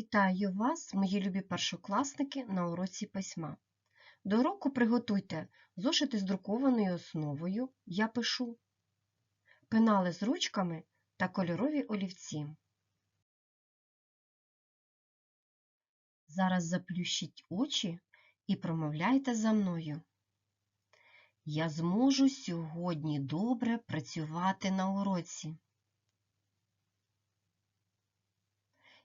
Вітаю вас, мої любі першокласники, на уроці письма. До уроку приготуйте зошити з друкованою основою «Я пишу», пенали з ручками та кольорові олівці. Зараз заплющіть очі і промовляйте за мною. Я зможу сьогодні добре працювати на уроці.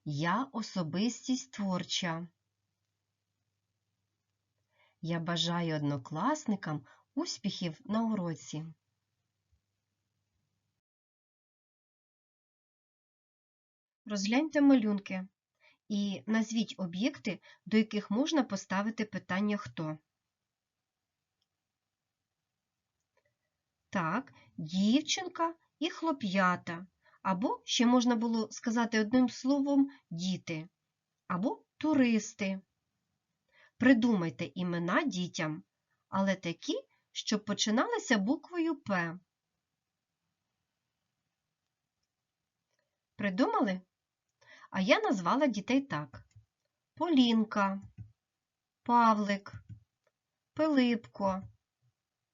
Я особистість творча. Я бажаю однокласникам успіхів на уроці. Розгляньте малюнки і назвіть об'єкти, до яких можна поставити питання хто. Так, дівчинка і хлоп'ята. Або ще можна було сказати одним словом діти, або туристи. Придумайте імена дітям, але такі, щоб починалися буквою П. Придумали? А я назвала дітей так: Полінка, Павлик, Пилипко,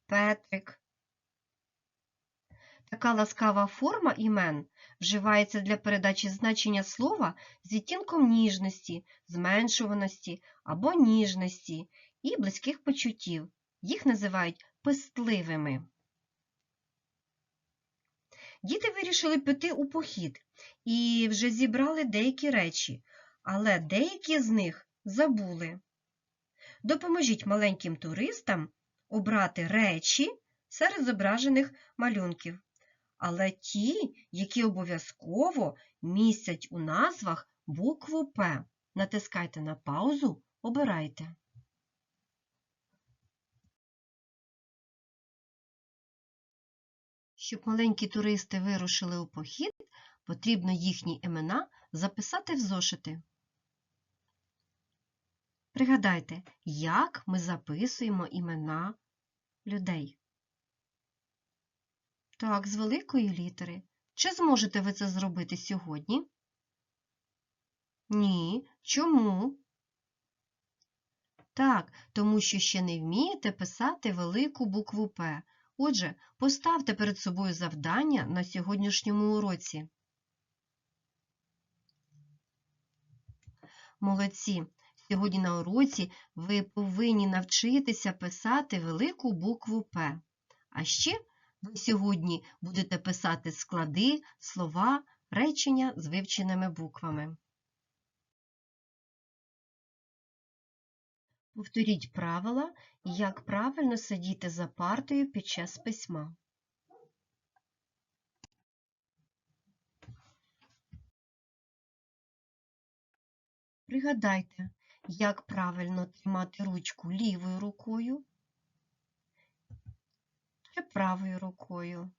Петрик. Така ласкава форма імен вживається для передачі значення слова з відтінком ніжності, зменшуваності або ніжності і близьких почуттів. Їх називають пестливими. Діти вирішили піти у похід і вже зібрали деякі речі, але деякі з них забули. Допоможіть маленьким туристам обрати речі серед зображених малюнків але ті, які обов'язково містять у назвах букву П. Натискайте на паузу, обирайте. Щоб маленькі туристи вирушили у похід, потрібно їхні імена записати в зошити. Пригадайте, як ми записуємо імена людей. Так, з великої літери. Чи зможете ви це зробити сьогодні? Ні. Чому? Так, тому що ще не вмієте писати велику букву П. Отже, поставте перед собою завдання на сьогоднішньому уроці. Молодці! Сьогодні на уроці ви повинні навчитися писати велику букву П. А ще ви сьогодні будете писати склади, слова, речення з вивченими буквами. Повторіть правила, як правильно сидіти за партою під час письма. Пригадайте, як правильно тримати ручку лівою рукою чи правою рукою.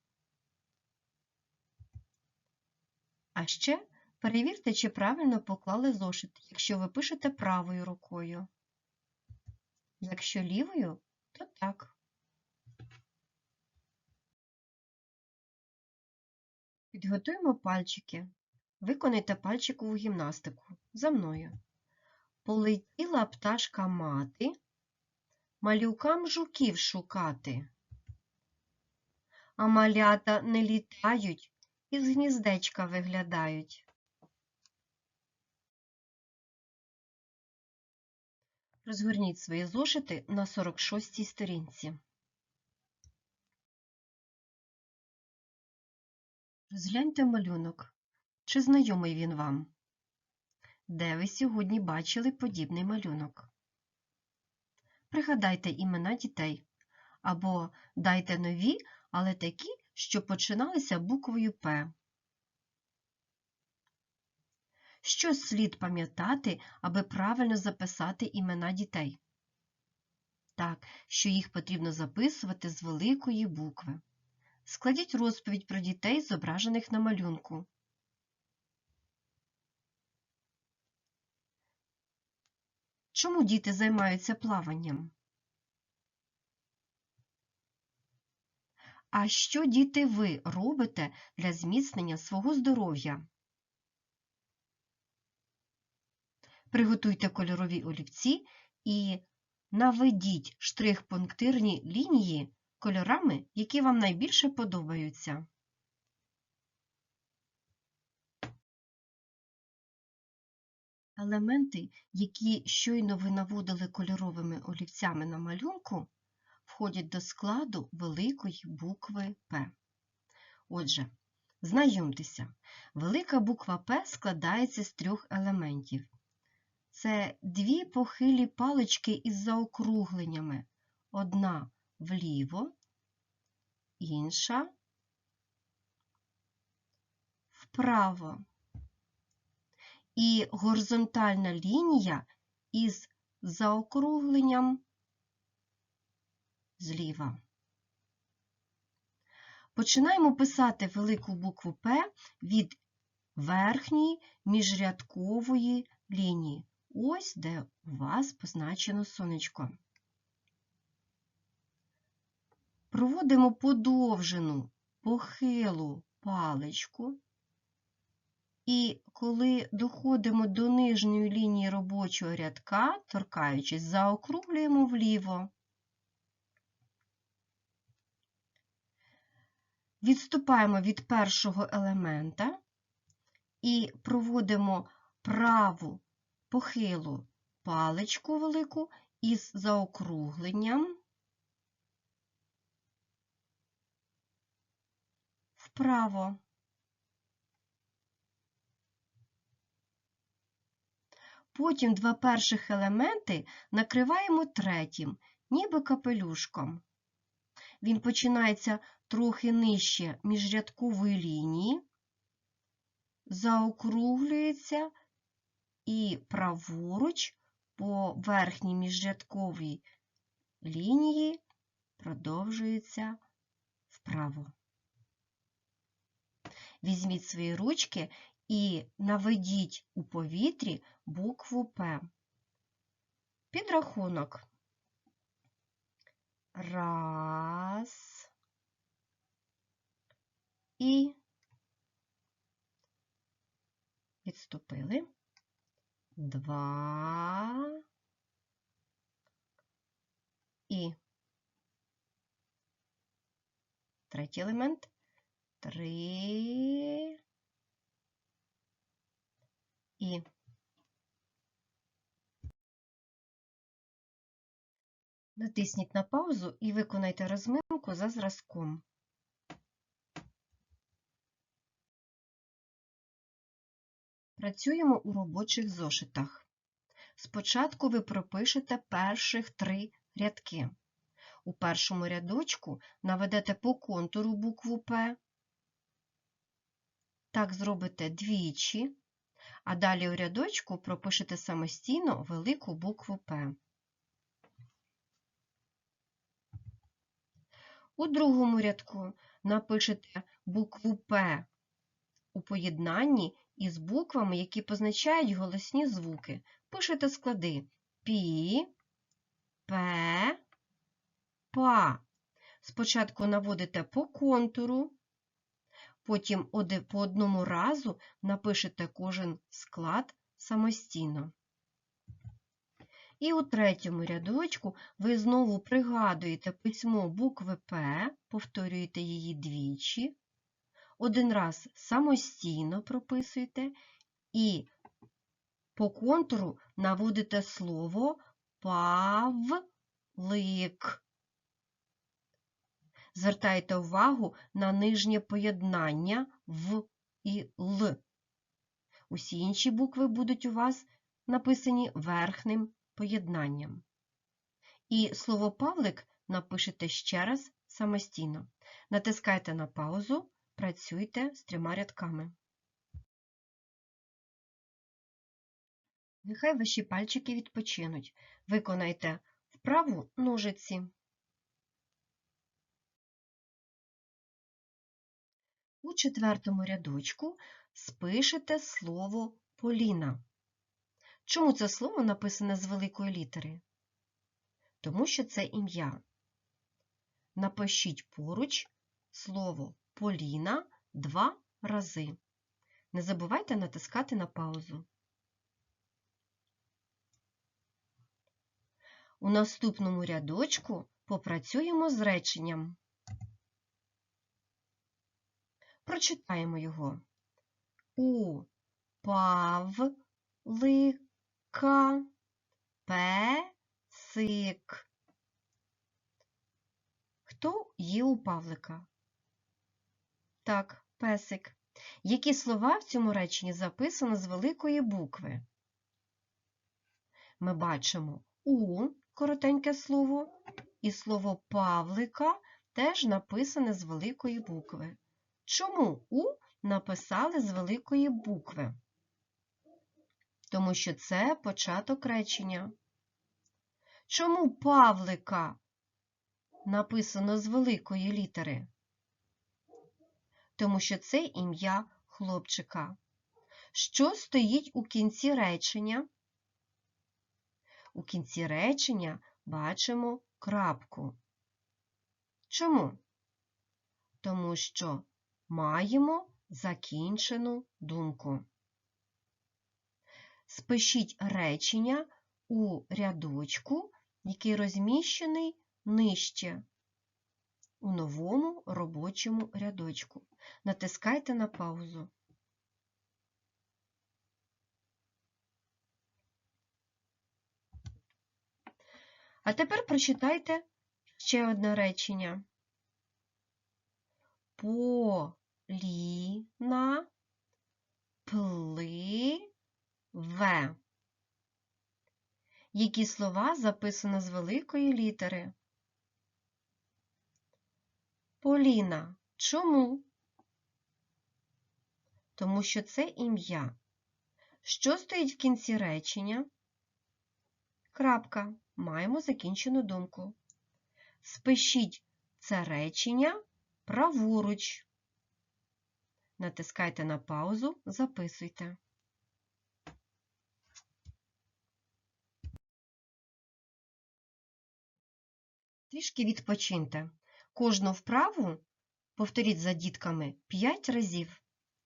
А ще перевірте, чи правильно поклали зошит, якщо ви пишете правою рукою. Якщо лівою, то так. Підготуємо пальчики. Виконайте пальчикову гімнастику за мною. Полетіла пташка мати, малюкам жуків шукати а малята не літають і з гніздечка виглядають. Розгорніть свої зошити на 46-й сторінці. Розгляньте малюнок. Чи знайомий він вам? Де ви сьогодні бачили подібний малюнок? Пригадайте імена дітей або дайте нові але такі, що починалися буквою П. Що слід пам'ятати, аби правильно записати імена дітей? Так, що їх потрібно записувати з великої букви. Складіть розповідь про дітей, зображених на малюнку. Чому діти займаються плаванням? А що, діти, ви робите для зміцнення свого здоров'я? Приготуйте кольорові олівці і наведіть штрих-пунктирні лінії кольорами, які вам найбільше подобаються. Елементи, які щойно ви наводили кольоровими олівцями на малюнку, входять до складу великої букви П. Отже, знайомтеся, велика буква П складається з трьох елементів. Це дві похилі палички із заокругленнями. Одна вліво, інша вправо. І горизонтальна лінія із заокругленням зліва. Починаємо писати велику букву П від верхньої міжрядкової лінії. Ось де у вас позначено сонечко. Проводимо подовжену похилу паличку. І коли доходимо до нижньої лінії робочого рядка, торкаючись, заокруглюємо вліво. Відступаємо від першого елемента і проводимо праву похилу паличку велику із заокругленням вправо. Потім два перших елементи накриваємо третім, ніби капелюшком. Він починається трохи нижче міжрядкової лінії, заокруглюється і праворуч по верхній міжрядковій лінії продовжується вправо. Візьміть свої ручки і наведіть у повітрі букву П. Підрахунок. Раз. І відступили. Два. І третій елемент. Три. І натисніть на паузу і виконайте розминку за зразком. Працюємо у робочих зошитах. Спочатку ви пропишете перших три рядки. У першому рядочку наведете по контуру букву П. Так зробите двічі, а далі у рядочку пропишете самостійно велику букву П. У другому рядку напишете букву П у поєднанні із буквами, які позначають голосні звуки. Пишете склади Пі, П, Па. Спочатку наводите по контуру, потім по одному разу напишете кожен склад самостійно. І у третьому рядочку ви знову пригадуєте письмо букви П, повторюєте її двічі, один раз самостійно прописуєте і по контуру наводите слово павлик. Звертайте увагу на нижнє поєднання в і Л. Усі інші букви будуть у вас написані верхнім поєднанням. І слово Павлик напишете ще раз самостійно. Натискайте на паузу, працюйте з трьома рядками. Нехай ваші пальчики відпочинуть. Виконайте вправу ножиці. У четвертому рядочку спишете слово Поліна. Чому це слово написане з великої літери? Тому що це ім'я. Напишіть поруч слово Поліна два рази. Не забувайте натискати на паузу. У наступному рядочку попрацюємо з реченням. Прочитаємо його. У павлика песик. Хто є у Павлика? Так, песик. Які слова в цьому реченні записано з великої букви? Ми бачимо у коротеньке слово, і слово Павлика теж написане з великої букви. Чому у написали з великої букви? Тому що це початок речення. Чому Павлика написано з великої літери? Тому що це ім'я хлопчика. Що стоїть у кінці речення? У кінці речення бачимо крапку. Чому? Тому що маємо закінчену думку. Спишіть речення у рядочку, який розміщений нижче у новому робочому рядочку. Натискайте на паузу. А тепер прочитайте ще одне речення. Поліна пливе. Які слова записано з великої літери? Поліна. Чому? Тому що це ім'я. Що стоїть в кінці речення? Крапка. Маємо закінчену думку. Спишіть це речення праворуч. Натискайте на паузу, записуйте. Трішки відпочиньте. Кожну вправу повторіть за дітками 5 разів.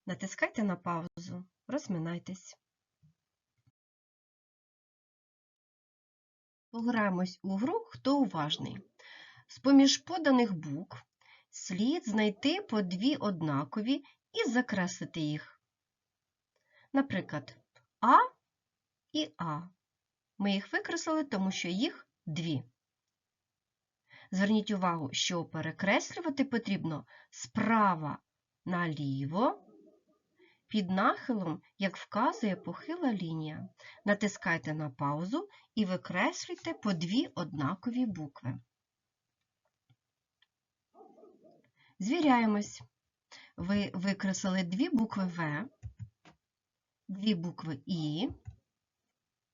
Натискайте на паузу, розминайтесь. Пограємось у гру «Хто уважний?». З-поміж поданих букв слід знайти по дві однакові і закреслити їх. Наприклад, А і А. Ми їх викреслили, тому що їх дві. Зверніть увагу, що перекреслювати потрібно справа наліво, під нахилом, як вказує похила лінія. Натискайте на паузу і викреслюйте по дві однакові букви. Звіряємось. Ви викреслили дві букви В, дві букви І,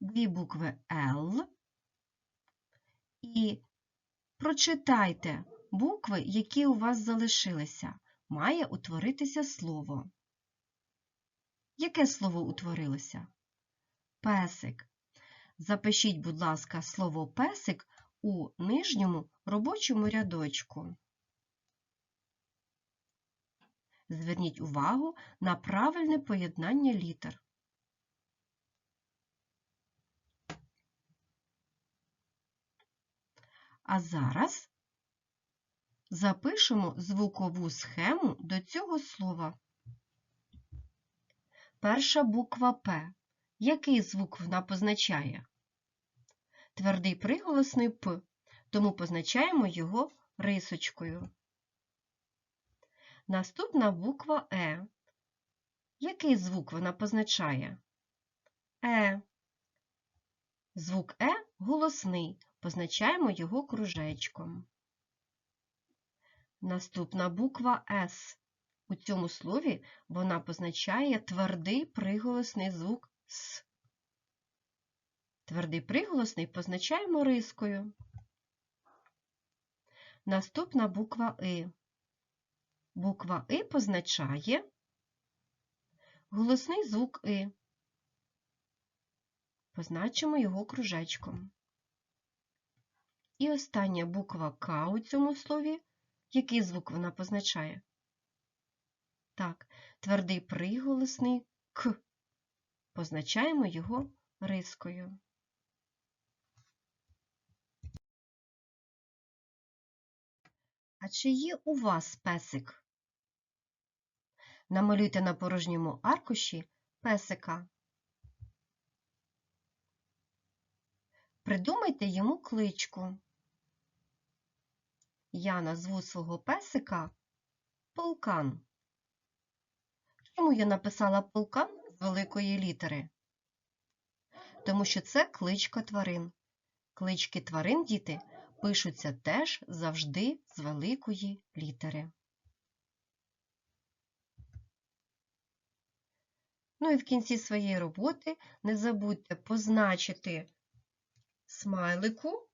дві букви Л і Прочитайте букви, які у вас залишилися. Має утворитися слово. Яке слово утворилося? Песик. Запишіть, будь ласка, слово песик у нижньому робочому рядочку. Зверніть увагу на правильне поєднання літер. А зараз запишемо звукову схему до цього слова. Перша буква П. Який звук вона позначає? Твердий приголосний П, тому позначаємо його рисочкою. Наступна буква Е. Який звук вона позначає? Е. Звук Е голосний, позначаємо його кружечком. Наступна буква С. У цьому слові вона позначає твердий приголосний звук С. Твердий приголосний позначаємо рискою. Наступна буква И. Буква И позначає голосний звук И. Позначимо його кружечком. І остання буква К у цьому слові. Який звук вона позначає? Так, твердий приголосний К. Позначаємо його рискою. А чи є у вас песик? Намалюйте на порожньому аркуші песика. Придумайте йому кличку. Я назву свого песика Полкан. Чому я написала полкан з великої літери? Тому що це кличка тварин. Клички тварин, діти, пишуться теж завжди з великої літери. Ну і в кінці своєї роботи не забудьте позначити смайлику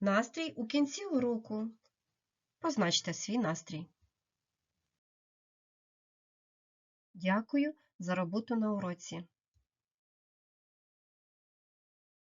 настрій у кінці уроку. Позначте свій настрій. Дякую за роботу на уроці.